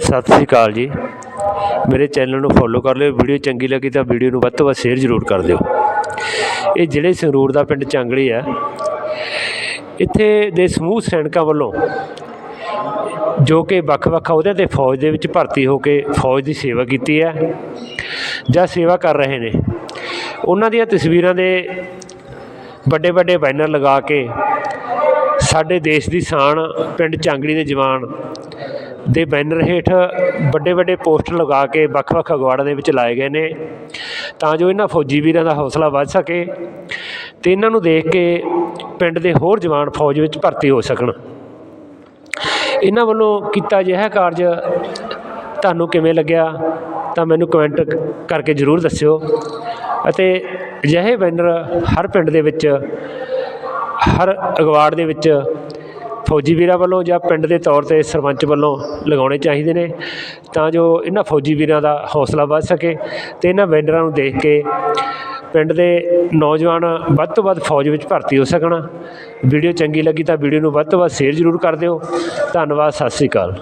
ਸਤਿ ਸ੍ਰੀ ਅਕਾਲ ਜੀ। ਮੇਰੇ ਚੈਨਲ ਨੂੰ ਫੋਲੋ ਕਰ ਲਿਓ। ਵੀਡੀਓ ਚੰਗੀ ਲੱਗੀ ਤਾਂ ਵੀਡੀਓ ਨੂੰ ਵੱਧ ਤੋਂ ਵੱਧ ਸ਼ੇਅਰ ਜ਼ਰੂਰ ਕਰ ਦਿਓ। ਇਹ ਜ਼ਿਲ੍ਹੇ ਸੰਗਰੂਰ ਦਾ ਪਿੰਡ ਚਾਂਗਲੀ ਹੈ, ਇੱਥੇ ਦੇ ਸਮੂਹ ਸੈਨਿਕਾਂ ਵੱਲੋਂ ਜੋ ਕਿ ਵੱਖ-ਵੱਖ ਅਹੁਦਿਆਂ ਤੇ ਫੌਜ ਦੇ ਵਿੱਚ ਭਰਤੀ ਹੋ ਕੇ ਫੌਜ ਦੀ ਸੇਵਾ ਕੀਤੀ ਹੈ ਜਾਂ ਸੇਵਾ ਕਰ ਰਹੇ ਨੇ। ਉਹਨਾਂ ਦੀਆਂ ਤਸਵੀਰਾਂ ਦੇ ਵੱਡੇ ਵੱਡੇ ਬੈਨਰ ਲਗਾ ਕੇ ਸਾਡੇ ਦੇਸ਼ ਦੀ ਸ਼ਾਨ ਪਿੰਡ ਚਾਂਗੜੀ ਦੇ ਜਵਾਨ ਦੇ ਬੈਨਰ ਹੇਠ ਵੱਡੇ ਵੱਡੇ ਪੋਸਟਰ ਲਗਾ ਕੇ ਵੱਖ-ਵੱਖ ਅਗਵਾੜਾਂ ਦੇ ਵਿੱਚ ਲਾਏ ਗਏ ਨੇ ਤਾਂ ਜੋ ਇਹਨਾਂ ਫੌਜੀ ਵੀਰਾਂ ਦਾ ਹੌਸਲਾ ਵੱਧ ਸਕੇ ਤੇ ਇਹਨਾਂ ਨੂੰ ਦੇਖ ਕੇ ਪਿੰਡ ਦੇ ਹੋਰ ਜਵਾਨ ਫੌਜ ਵਿੱਚ ਭਰਤੀ ਹੋ ਸਕਣ। ਇਹਨਾਂ ਵੱਲੋਂ ਕੀਤਾ ਅਜਿਹਾ ਕਾਰਜ ਤੁਹਾਨੂੰ ਕਿਵੇਂ ਲੱਗਿਆ ਤਾਂ ਮੈਨੂੰ ਕਮੈਂਟ ਕਰਕੇ ਜ਼ਰੂਰ ਦੱਸਿਓ ਅਤੇ ਅਜਿਹੇ ਬੈਨਰ ਹਰ ਪਿੰਡ ਦੇ ਵਿੱਚ ਹਰ ਅਗਵਾੜ ਦੇ ਵਿੱਚ ਫੌਜੀ ਵੀਰਾਂ ਵੱਲੋਂ ਜਾਂ ਪਿੰਡ ਦੇ ਤੌਰ ਤੇ ਸਰਪੰਚ ਵੱਲੋਂ ਲਗਾਉਣੇ ਚਾਹੀਦੇ ਨੇ ਤਾਂ ਜੋ ਇਹਨਾਂ ਫੌਜੀ ਵੀਰਾਂ ਦਾ ਹੌਸਲਾ ਵੱਧ ਸਕੇ ਤੇ ਇਹਨਾਂ ਬੈਨਰਾਂ ਨੂੰ ਦੇਖ ਕੇ ਪਿੰਡ ਦੇ ਨੌਜਵਾਨ ਵੱਧ ਤੋਂ ਵੱਧ ਫੌਜ ਵਿੱਚ ਭਰਤੀ ਹੋ ਸਕਣ। ਵੀਡੀਓ ਚੰਗੀ ਲੱਗੀ ਤਾਂ ਵੀਡੀਓ ਨੂੰ ਵੱਧ ਤੋਂ ਵੱਧ ਸ਼ੇਅਰ ਜ਼ਰੂਰ ਕਰ ਦਿਓ। ਧੰਨਵਾਦ, ਸਤਿ ਸ੍ਰੀ ਅਕਾਲ।